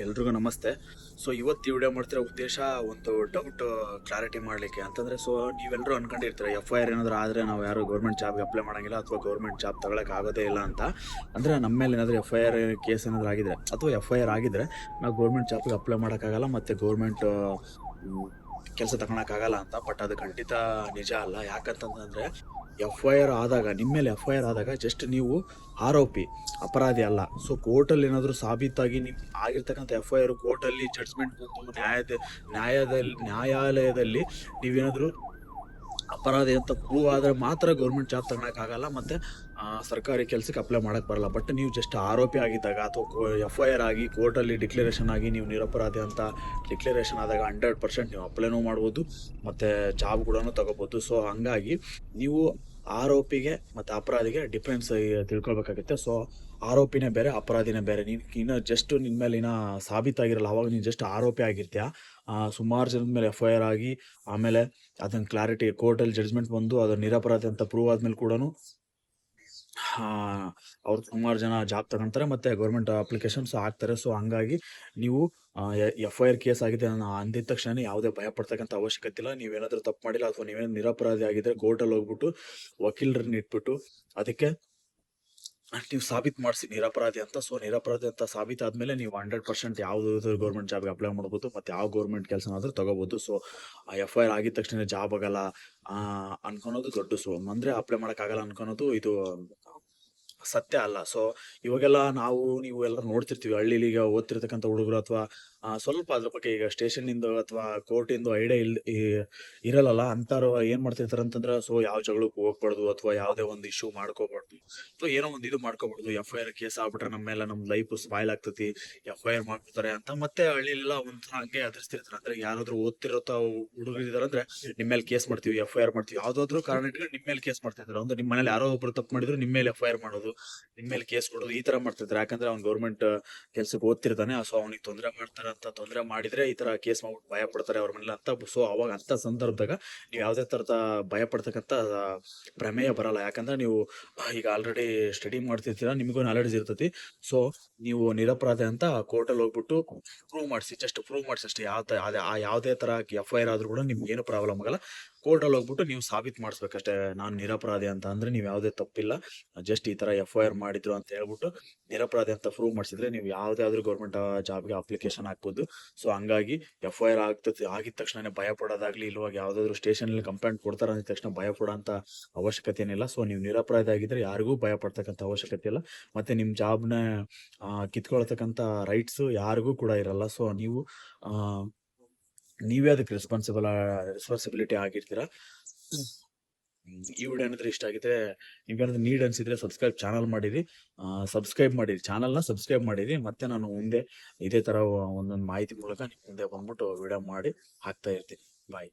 ಎಲ್ರಿಗೂ ನಮಸ್ತೆ. ಸೊ ಇವತ್ತು ಈ ವಿಡಿಯೋ ಮಾಡ್ತಿರೋ ಉದ್ದೇಶ ಒಂದು ಡೌಟ್ ಕ್ಲಾರಿಟಿ ಮಾಡಲಿಕ್ಕೆ. ಅಂತಂದರೆ ಸೊ ನೀವೆಲ್ಲರೂ ಅನ್ಕೊಂಡಿರ್ತೀರ ಎಫ್ ಐ ಆರ್ ಏನಾದರೂ ಆದರೆ ನಾವು ಯಾರು ಗೌರ್ಮೆಂಟ್ ಜಾಬ್ಗೆ ಅಪ್ಲೈ ಮಾಡೋಂಗಿಲ್ಲ ಅಥವಾ ಗೌರ್ಮೆಂಟ್ ಜಾಬ್ ತಗೊಳಕ್ಕೆ ಆಗೋದೇ ಇಲ್ಲ ಅಂತ. ಅಂದರೆ, ನಮ್ಮ ಮೇಲೆ ಏನಾದರೂ ಎಫ್ ಐ ಆರ್ ಕೇಸ್ ಏನಾದರೂ ಆಗಿದ್ರೆ, ಅಥವಾ ಎಫ್ ಐ ಆರ್ ಆಗಿದ್ರೆ, ನಾವು ಗೌರ್ಮೆಂಟ್ ಜಾಬ್ಗೆ ಅಪ್ಲೈ ಮಾಡೋಕ್ಕಾಗಲ್ಲ, ಮತ್ತು ಗೌರ್ಮೆಂಟ್ ಕೆಲಸ ತಗೊಳಕ್ಕಾಗಲ್ಲ ಅಂತ. ಬಟ್ ಅದು ಖಂಡಿತ ನಿಜ ಅಲ್ಲ. ಯಾಕಂತಂದ್ರೆ ಎಫ್ ಐ ಆರ್ ಆದಾಗ ನಿಮ್ಮ ಮೇಲೆ ಎಫ್ ಐ ಆರ್ ಆದಾಗ ಜಸ್ಟ್ ನೀವು ಆರೋಪಿ, ಅಪರಾಧಿ ಅಲ್ಲ. ಸೊ ಕೋರ್ಟಲ್ಲಿ ಏನಾದರೂ ಸಾಬೀತಾಗಿ ನಿಮ್ಮ ಆಗಿರ್ತಕ್ಕಂಥ ಎಫ್ ಐ ಆರ್ ಕೋರ್ಟಲ್ಲಿ ಜಡ್ಜ್ಮೆಂಟ್ ಬಂದು ನ್ಯಾಯದ ನ್ಯಾಯದಲ್ಲಿ ನ್ಯಾಯಾಲಯದಲ್ಲಿ ನೀವೇನಾದರೂ ಅಪರಾಧಿ ಅಂತ ಪ್ರೂವ್ ಆದರೆ ಮಾತ್ರ ಗೌರ್ಮೆಂಟ್ ಜಾಬ್ ತಗೊಳಕ್ಕಾಗಲ್ಲ ಮತ್ತು ಸರ್ಕಾರಿ ಕೆಲಸಕ್ಕೆ ಅಪ್ಲೈ ಮಾಡೋಕ್ಕೆ ಬರಲ್ಲ. ಬಟ್ ನೀವು ಜಸ್ಟ್ ಆರೋಪಿ ಆಗಿದ್ದಾಗ ಅಥವಾ ಎಫ್ ಐ ಆರ್ ಆಗಿ ಕೋರ್ಟಲ್ಲಿ ಡಿಕ್ಲರೇಷನ್ ಆಗಿ ನೀವು ನಿರಪರಾಧಿ ಅಂತ ಡಿಕ್ಲರೇಷನ್ ಆದಾಗ ಹಂಡ್ರೆಡ್ ಪರ್ಸೆಂಟ್ ನೀವು ಅಪ್ಲೈನೂ ಮಾಡ್ಬೋದು, ಮತ್ತು ಜಾಬ್ ಕೂಡ ತಗೋಬೋದು. ಸೊ ಹಂಗಾಗಿ ನೀವು ಆರೋಪಿಗೆ ಮತ್ತು ಅಪರಾಧಿಗೆ ಡಿಫ್ರೆನ್ಸ್ ತಿಳ್ಕೊಳ್ಬೇಕಾಗುತ್ತೆ. ಸೊ ಆರೋಪಿನೇ ಬೇರೆ, ಅಪರಾಧಿನೇ ಬೇರೆ. ನೀನು ಇನ್ನು ಜಸ್ಟ್ ನಿನ್ನ ಮೇಲೆ ಇನ್ನ ಸಾಬೀತಾಗಿರಲ್ಲ, ಅವಾಗ ನೀನು ಜಸ್ಟ್ ಆರೋಪಿ ಆಗಿರ್ತೀಯ? ಸುಮಾರು ಜನದ ಮೇಲೆ ಎಫ್ ಐ ಆರ್ ಆಗಿ ಆಮೇಲೆ ಅದನ್ನ ಕ್ಲಾರಿಟಿ ಕೋರ್ಟಲ್ಲಿ ಜಡ್ಜ್ಮೆಂಟ್ ಬಂದು ಅದು ನಿರಪರಾಧಿ ಅಂತ ಪ್ರೂವ್ ಆದ್ಮೇಲೆ ಕೂಡ ಅವ್ರು ಸುಮಾರು ಜನ ಜಾಬ್ ತಗೊಂತಾರೆ ಮತ್ತೆ ಗೌರ್ಮೆಂಟ್ ಅಪ್ಲಿಕೇಶನ್ಸ್ ಹಾಕ್ತಾರೆ. ಸೊ ಹಂಗಾಗಿ ನೀವು ಎಫ್ ಐ ಆರ್ ಕೇಸ್ ಆಗಿದೆ ಅಂದಿದ ತಕ್ಷಣ ಯಾವುದೇ ಭಯ ಪಡ್ತಕ್ಕಂಥ ಅವಶ್ಯಕತೆ ಇಲ್ಲ ನೀವೇನಾದರೂ ತಪ್ಪು ಮಾಡಿಲ್ಲ ಅಥವಾ ನೀವೇನು ನಿರಪರಾಧಿ ಆಗಿದ್ರೆ ಕೋರ್ಟಲ್ಲಿ ಹೋಗ್ಬಿಟ್ಟು ವಕೀಲರನ್ನ ಇಟ್ಬಿಟ್ಟು ಅದಕ್ಕೆ ನೀವು ಸಾಬೀತು ಮಾಡಿಸಿ ನಿರಪರಾಧಿ ಅಂತ. ಸೊ ನಿರಪರಾಧಿ ಅಂತ ಸಾಬೀತಾದ್ಮೇಲೆ ನೀವು ಹಂಡ್ರೆಡ್ ಪರ್ಸೆಂಟ್ ಯಾವ್ದು ಗೌರ್ಮೆಂಟ್ ಜಾಬ್ಗೆ ಅಪ್ಲೈ ಮಾಡ್ಬೋದು ಮತ್ತೆ ಯಾವ ಗೌರ್ಮೆಂಟ್ ಕೆಲಸನಾದ್ರೂ ತಗೋಬೋದು. ಸೊ ಎಫ್ ಐ ಆರ್ ಆಗಿದ ತಕ್ಷಣ ಜಾಬ್ ಆಗಲ್ಲ ಆ, ಅನ್ಕೊಳೋದು ದೊಡ್ಡ. ಸೊ ಅಂದರೆ ಅಪ್ಲೈ ಆಗಲ್ಲ ಅನ್ಕೊಳೋದು ಇದು ಸತ್ಯ ಅಲ್ಲ. ಸೊ ಇವಾಗೆಲ್ಲ ನಾವು ನೀವು ಎಲ್ಲ ನೋಡ್ತಿರ್ತೀವಿ ಹಳ್ಳಿಲಿ ಈಗ ಓದ್ತಿರ್ತಕ್ಕಂಥ ಹುಡುಗರು ಅಥವಾ ಸ್ವಲ್ಪ ಅದ್ರ ಬಗ್ಗೆ ಈಗ ಸ್ಟೇಷನ್ ಇಂದ ಅಥವಾ ಕೋರ್ಟ್ ಇಂದ ಐಡಿಯಾ ಇಲ್ ಇರಲ್ಲಲ್ಲ. ಅಂತಾರು ಏನ್ ಮಾಡ್ತಿರ್ತಾರೆ ಅಂತಂದ್ರೆ ಸೊ ಯಾವ ಜಗಳಕ್ಕೆ ಹೋಗ್ಬಾರ್ದು ಅಥವಾ ಯಾವುದೇ ಒಂದು ಇಶ್ಯೂ ಮಾಡ್ಕೋಬಾರ್ದು. ಸೊ ಏನೋ ಒಂದು ಇದು ಮಾಡ್ಕೋಬಾರ್ದು ಎಫ್ ಐ ಆರ್ ಕೇಸ್ ಆಗ್ಬಿಟ್ರೆ ನಮ್ಮ ಮೇಲೆ ನಮ್ ಲೈಫ್ ಸ್ಪಾಯ್ಲ್ ಆಗ್ತತಿ. ಎಫ್ ಐ ಆರ್ ಮಾಡ್ಬಿಡ್ತಾರೆ ಅಂತ ಮತ್ತೆ ಹಳ್ಳಿಲೆಲ್ಲ ಒಂಥರ ಹಂಗೆ ಎದುರಿಸ್ತಿರ್ತಾರೆ ಅಂದ್ರೆ ಯಾರಾದ್ರೂ ಓದ್ತಿರೋ ತಾವು ಹುಡುಗರಿದಾರೆ ಅಂದ್ರೆ ನಿಮ್ಮ ಮೇಲೆ ಕೇಸ್ ಮಾಡ್ತೀವಿ ಎಫ್ ಐ ಆರ್ ಮಾಡ್ತೀವಿ. ಯಾವ್ದಾದ್ರು ಕಾರಣ ಇಟ್ಕೊಂಡು ನಿಮ್ಮ ಮೇಲೆ ಕೇಸ್ ಮಾಡ್ತಿದ್ರು ಅಂದ್ರೆ ನಿಮ್ಮ ಮನೇಲಿ ಯಾರೋ ಒಬ್ರು ತಪ್ಪು ಮಾಡಿದ್ರು ನಿಮ್ಮ ಮೇಲೆ ಎಫ್ ಐ ಆರ್ ಮಾಡೋದು ನಿಮ್ಮ ಮೇಲೆ ಕೇಸ್ ಕೊಡೋದು ಈ ತರ ಮಾಡ್ತಿದ್ರು ಯಾಕಂದ್ರೆ ಅವ್ನು ಗೌರ್ಮೆಂಟ್ ಕೆಲ್ಸಕ್ಕೆ ಓದ್ತಿರ್ತಾನೆ. ಸೊ ಅವ್ನಿಗೆ ತೊಂದರೆ ಮಾಡ್ತಾರೆ ಅಂತ ತೊಂದರೆ ಮಾಡಿದ್ರೆ ಈ ತರ ಕೇಸ್ ಮಾಡ್ಬಿಟ್ಟು ಭಯ ಪಡ್ತಾರೆ ಅವ್ರ ಮನೇಲಿ ಅಂತ. ಸೊ ಅವಾಗ ಅಂತ ಸಂದರ್ಭದಾಗ ನೀವು ಯಾವ್ದೇ ತರದ ಭಯ ಪಡ್ತಕ್ಕಂತ ಪ್ರಮೇಯ ಬರಲ್ಲ. ಯಾಕಂದ್ರೆ ನೀವು ಈಗ ಆಲ್ರೆಡಿ ಸ್ಟಡಿ ಮಾಡ್ತಿರ್ತೀರಾ, ನಿಮಗೂ ನಾಲೆಡ್ಜ್ ಇರ್ತೈತಿ. ಸೊ ನೀವು ನಿರಪರಾಧ ಅಂತ ಕೋರ್ಟಲ್ಲಿ ಹೋಗ್ಬಿಟ್ಟು ಪ್ರೂವ್ ಮಾಡಿಸಿ ಜಸ್ಟ್ ಪ್ರೂವ್ ಮಾಡಿಸಿ ಅಷ್ಟೇ. ಯಾವ ಯಾವುದೇ ತರ ಎಫ್ ಐ ಆರ್ ಆದರೂ ಕೂಡ ನಿಮ್ಗೆ ಏನು ಪ್ರಾಬ್ಲಮ್ ಆಗಲ್ಲ. ಕೋರ್ಟಲ್ಲಿ ಹೋಗ್ಬಿಟ್ಟು ನೀವು ಸಾಬೀತು ಮಾಡಿಸ್ಬೇಕಷ್ಟೇ. ನಾನು ನಿರಪರಾಧಿ ಅಂತ ಅಂದ್ರೆ ನೀವು ಯಾವುದೇ ತಪ್ಪಿಲ್ಲ. ಜಸ್ಟ್ ಈ ತರ ಎಫ್ ಐ ಆರ್ ಮಾಡಿದ್ರು ಅಂತ ಹೇಳ್ಬಿಟ್ಟು ನಿರಪರಾಧಿ ಅಂತ ಪ್ರೂವ್ ಮಾಡಿಸಿದ್ರೆ ನೀವು ಯಾವುದೇ ಆದ್ರೂ ಗೌರ್ಮೆಂಟ್ ಜಾಬ್ಗೆ ಅಪ್ಲಿಕೇಶನ್ ಹಾಕ್ಬೋದು. ಸೊ, ಹಂಗಾಗಿ ಎಫ್ ಐ ಆರ್ ಆಗ್ತದೆ, ಆಗಿದ ತಕ್ಷಣ ಭಯ ಪಡೋದಾಗ್ಲಿ ಇಲ್ವಾಗ ಯಾವ್ದಾದ್ರು ಸ್ಟೇಷನ್ ಅಲ್ಲಿ ಕಂಪ್ಲೇಂಟ್ ಕೊಡ್ತಾರೆ ಅಂದ ತಕ್ಷಣ ಭಯ ಪಡೋಂತ ಅವಶ್ಯಕತೆ ಏನಿಲ್ಲ. ಸೊ, ನೀವು ನಿರಪರಾಧಿ ಆಗಿದ್ರೆ ಯಾರಿಗೂ ಭಯ ಪಡ್ತಕ್ಕಂಥ ಅವಶ್ಯಕತೆ ಇಲ್ಲ. ಮತ್ತೆ ನಿಮ್ ಜಾಬ್ನ ಕಿತ್ಕೊಳ್ತಕ್ಕಂಥ ರೈಟ್ಸ್ ಯಾರಿಗೂ ಕೂಡ ಇರಲ್ಲ. ಸೊ, ನೀವು ನೀವೇ ಅದಕ್ಕೆ ರೆಸ್ಪಾನ್ಸಿಬಲ್ ರೆಸ್ಪಾನ್ಸಿಬಿಲಿಟಿ ಆಗಿರ್ತೀರಾ? ಈ ವಿಡಿಯೋ ಏನಾದ್ರೆ ಇಷ್ಟ ಆಗಿದ್ರೆ ನಿಮ್ಗೇನಾದ್ರೂ ನೀಡ್ ಅನ್ಸಿದ್ರೆ ಸಬ್ಸ್ಕ್ರೈಬ್ ಚಾನಲ್ ಮಾಡಿರಿ. ಸಬ್ಸ್ಕ್ರೈಬ್ ಮಾಡಿರಿ. ಚಾನಲ್ನ ಸಬ್ಸ್ಕ್ರೈಬ್ ಮಾಡಿರಿ. ಮತ್ತೆ ನಾನು ಮುಂದೆ ಇದೇ ತರ ಒಂದೊಂದು ಮಾಹಿತಿ ಮೂಲಕ ನಿಮ್ಮ ಮುಂದೆ ಬಂದ್ಬಿಟ್ಟು ವಿಡಿಯೋ ಮಾಡಿ ಹಾಕ್ತಾ ಇರ್ತೀನಿ. ಬಾಯ್